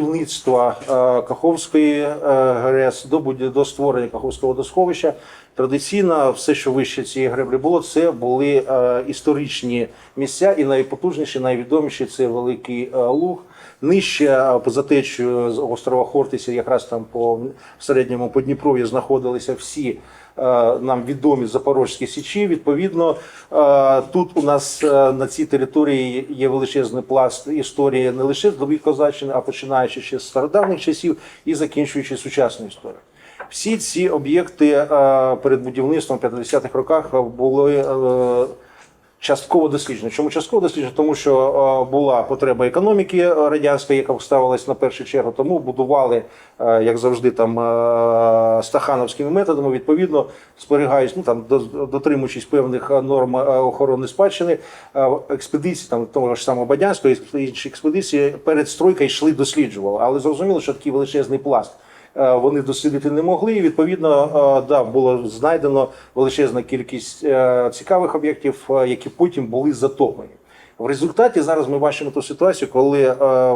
будівництва е, Каховської е, ГРЕС до, до створення Каховського водосховища традиційно все, що вище цієї греблі було, це були е, історичні місця, і найпотужніші, найвідоміші це Великий Луг. Нижче поза течією з острова Хортиця, якраз там по середньому Подніпров'ї знаходилися всі нам відомі запорозькі січі. Відповідно, е, тут у нас е, на цій території є величезний пласт історії не лише з доби козаччини, а починаючи ще з стародавніх часів і закінчуючи сучасною історією. Всі ці об'єкти е, перед будівництвом в 50-х роках були е, частково досліджені. Чому частково досліджені? Тому що е, була потреба економіки е, радянської, яка ставилась на першу чергу. Тому будували, е, як завжди, там стахановськими методами. Відповідно, зберігаючи, ну там до- дотримуючись певних норм охорони спадщини, експедиції там того ж самого Бадянського інші експедиції перед стройкою йшли досліджували. Але зрозуміло, що такий величезний пласт вони дослідити не могли. І відповідно, е, да, було знайдено величезна кількість е, цікавих об'єктів, е, які потім були затоплені. В результаті зараз ми бачимо ту ситуацію, коли е,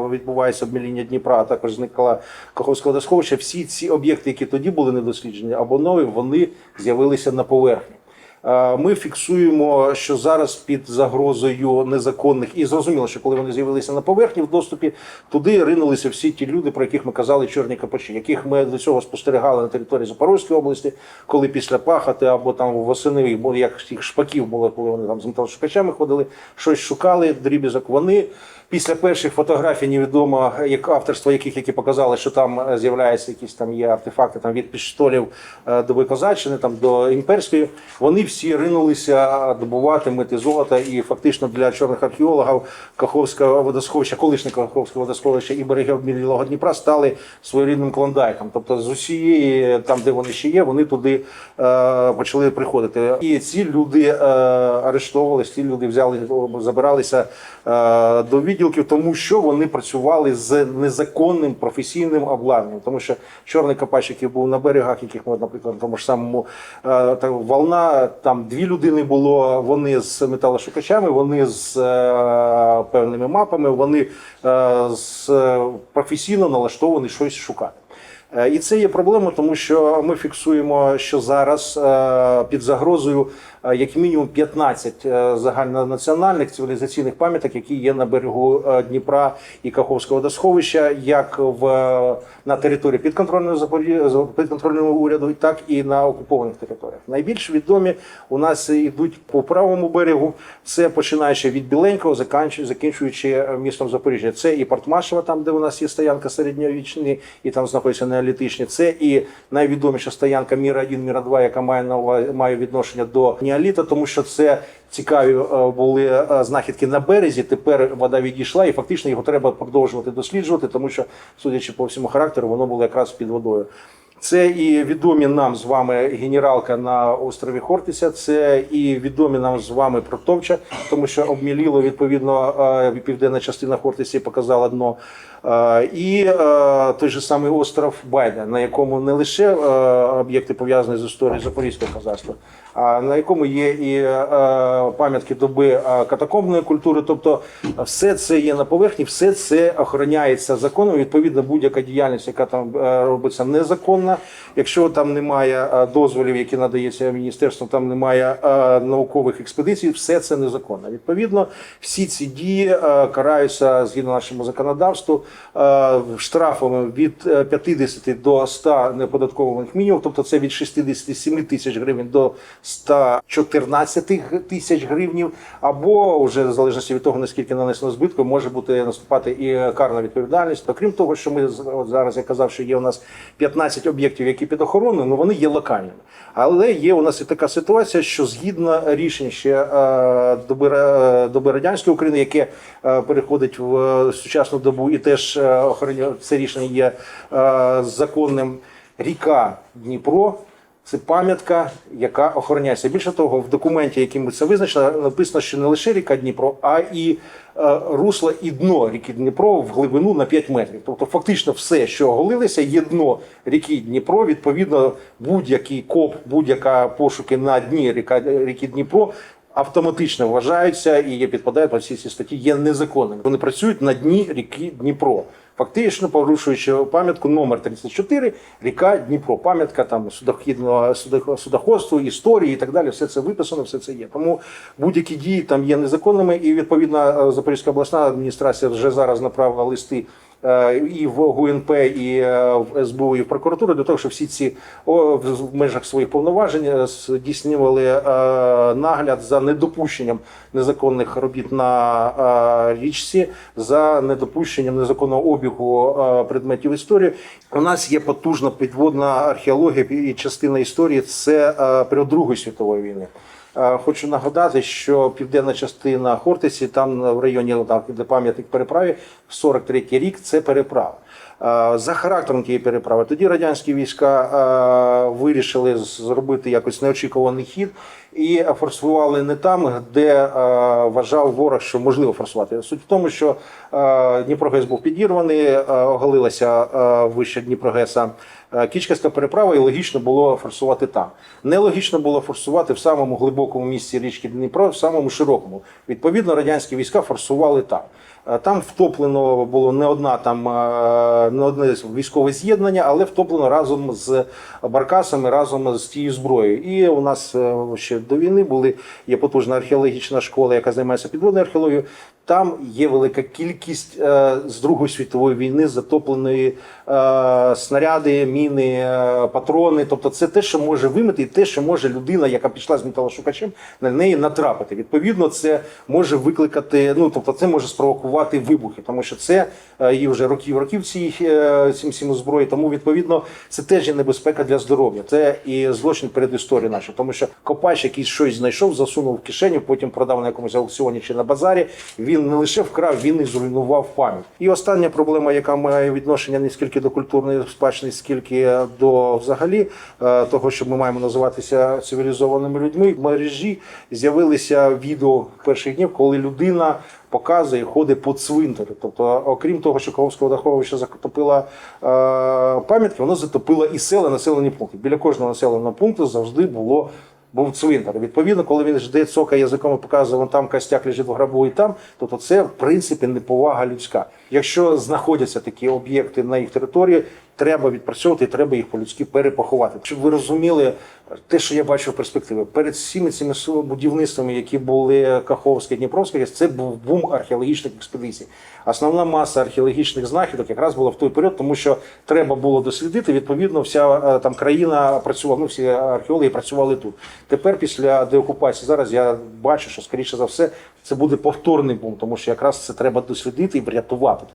відбувається обміління Дніпра, а також зникла Каховське водосховище. Всі ці об'єкти, які тоді були недосліджені або нові, вони з'явилися на поверхні. Е, Ми фіксуємо, що зараз під загрозою незаконних, і зрозуміло, що коли вони з'явилися на поверхні в доступі, туди ринулися всі ті люди, про яких ми казали, чорні капачі, яких ми до цього спостерігали на території Запорізької області, коли після пахати або там восени, бо як їх шпаків було, коли вони там з металошукачами ходили, щось шукали, дрібізок. Вони після перших фотографій невідомо як авторство яких які показали, що там е, з'являються якісь там є артефакти там від пістолів е, доби козаччини, там до імперської. Вони всі ринулися добувати мити золота, і фактично для чорних археологів Каховського водосховища, колишнє Каховського водосховища і береги обмілілого Дніпра стали своєрідним клондайком. Тобто з усієї там, де вони ще є, вони туди е, почали приходити. І ці люди е, арештовувалися, ці люди взяли, забиралися е, до відділків, тому що вони працювали з незаконним професійним обладнанням. Тому що чорний копач, який був на берегах, яких ми, наприклад, тому ж самому е, волна, там дві людини було. Вони з металошукачами, вони з е, певними мапами, вони е, з е, професійно налаштовані щось шукати. Е, І це є проблема, тому що ми фіксуємо, що зараз е, під загрозою як мінімум 15 е, загальнонаціональних цивілізаційних пам'яток, які є на берегу е, Дніпра і Каховського водосховища, як в е, на території підконтрольного підконтрольного уряду, так і на окупованих територіях. Найбільш відомі у нас йдуть по правому берегу. Це починаючи від Біленького, закінчуючи е, містом Запоріжжя. Це і Портмашева, там де у нас є стоянка середньовічна, і там знаходяться неолітичні. Це і найвідоміша стоянка Міра 1 Міра 2 яка має має відношення до неоліта, тому що це цікаві е, були е, знахідки на березі. Тепер вода відійшла, і фактично його треба продовжувати досліджувати, тому що, судячи по всьому характеру, воно було якраз під водою. Це і відомі нам з вами генералка на острові Хортиця, це і відомі нам з вами Протовча, тому що обміліло відповідно е, південна частина Хортиці показала дно. І той же самий остров Байда, на якому не лише об'єкти пов'язані з історією Запорізького козацтва, а на якому є і е, пам'ятки доби е, катакомбної культури. Тобто все це є на поверхні, все це охороняється законом. Відповідно, будь-яка діяльність, яка там е, робиться незаконна. Якщо там немає е, дозволів, які надається міністерством, там немає е, наукових експедицій, все це незаконно. Відповідно, всі ці дії е, караються згідно нашому законодавству е, штрафами від е, 50 до 100 неподаткованих мінімумів, тобто це від 67 тисяч гривень до 114 тисяч гривнів, або вже в залежності від того, наскільки нанесено збитку, може бути наступати і карна відповідальність. Окрім того, що ми от зараз я казав, що є у нас 15 об'єктів, які під охороною, ну вони є локальними. Але є у нас і така ситуація, що згідно рішень ще е, доби, доби радянської України, яке е, переходить в е, сучасну добу, і теж е, охороня це рішення є е, законним. Ріка Дніпро це пам'ятка, яка охороняється. Більше того, в документі, яким ми це визначили, написано, що не лише ріка Дніпро, а і е, русло і дно ріки Дніпро в глибину на 5 метрів. Тобто, фактично, все, що оголилося, є дно ріки Дніпро. Відповідно, будь-який коп, будь-яка пошуки на дні ріка, ріки Дніпро. Автоматично вважаються і є підпадають по всій цій статті, є незаконними. Вони працюють на дні ріки Дніпро. Фактично порушуючи пам'ятку номер 34, ріка Дніпро, пам'ятка там судохідного судоходства, історії і так далі. Все це виписано, все це є. Тому будь-які дії там є незаконними, і відповідно е, Запорізька обласна адміністрація вже зараз направила листи. Е, І в ГУНП, і е, в СБУ, і в прокуратуру для того, щоб всі ці в межах своїх повноважень е, здійснювали нагляд за недопущенням незаконних робіт на річці, за недопущенням незаконного обігу предметів історії. У нас є потужна підводна археологія і частина історії це період Другої світової війни. Е, Хочу нагадати, що південна частина Хортиці, там в районі там, де пам'ятник переправі, 43-й рік це переправа. Е, За характером тієї переправи тоді радянські війська е, вирішили зробити якось неочікуваний хід і форсували не там, де е, вважав ворог, що можливо форсувати. Суть в тому, що Дніпрогес був підірваний, оголилася вище Дніпрогеса Кічкаська переправа, і логічно було форсувати там. Нелогічно було форсувати в самому глибокому місці річки Дніпро, в самому широкому. Відповідно, радянські війська форсували там. Е, Там втоплено було не одна там е, не одне військове з'єднання, але втоплено разом з баркасами, разом з тією зброєю. І у нас е, ще до війни були є потужна археологічна школа, яка займається підводною археологією. Там є велика кількість е, з Другої світової війни затопленої е, снаряди, міни, е, патрони. Тобто, це те, що може вимити, і те, що може людина, яка пішла з металошукачем, на неї натрапити. Відповідно, це може викликати. Ну тобто, це може спровокувати вибухи, тому що це е, вже років років ці е, цим зброї. Тому відповідно це теж є небезпека для здоров'я. Це і злочин перед історією нашою, тому що копач, який щось знайшов, засунув в кишеню, потім продав на якомусь аукціоні чи на базарі. Він не лише вкрав, він і зруйнував пам'ять. І остання проблема, яка має відношення не скільки до культурної спадщини, скільки до взагалі е, того, що ми маємо називатися цивілізованими людьми. В мережі з'явилися відео перших днів, коли людина. Показує, ходить по цвинтарю. Тобто, окрім того, що Каховське водоховище затопила е, пам'ятки, воно затопило і села, населені пункти. Біля кожного населеного пункту завжди було був цвинтар. Відповідно, коли він жде цока язиком і показує, вон там костяк лежить в гробу і там, то це в принципі неповага людська. Якщо знаходяться такі об'єкти на їх території, треба відпрацьовувати, і треба їх по-людськи перепоховати. Щоб ви розуміли те, що я бачу в перспективі, перед всіми цими будівництвами, які були Каховське, Дніпровське, це був бум археологічних експедицій. Основна маса археологічних знахідок якраз була в той період, тому що треба було дослідити. Відповідно, вся е, там країна працювала, ну всі археологи працювали тут. Тепер, після деокупації, зараз я бачу, що скоріше за все це буде повторний бум, тому що якраз це треба дослідити і врятувати.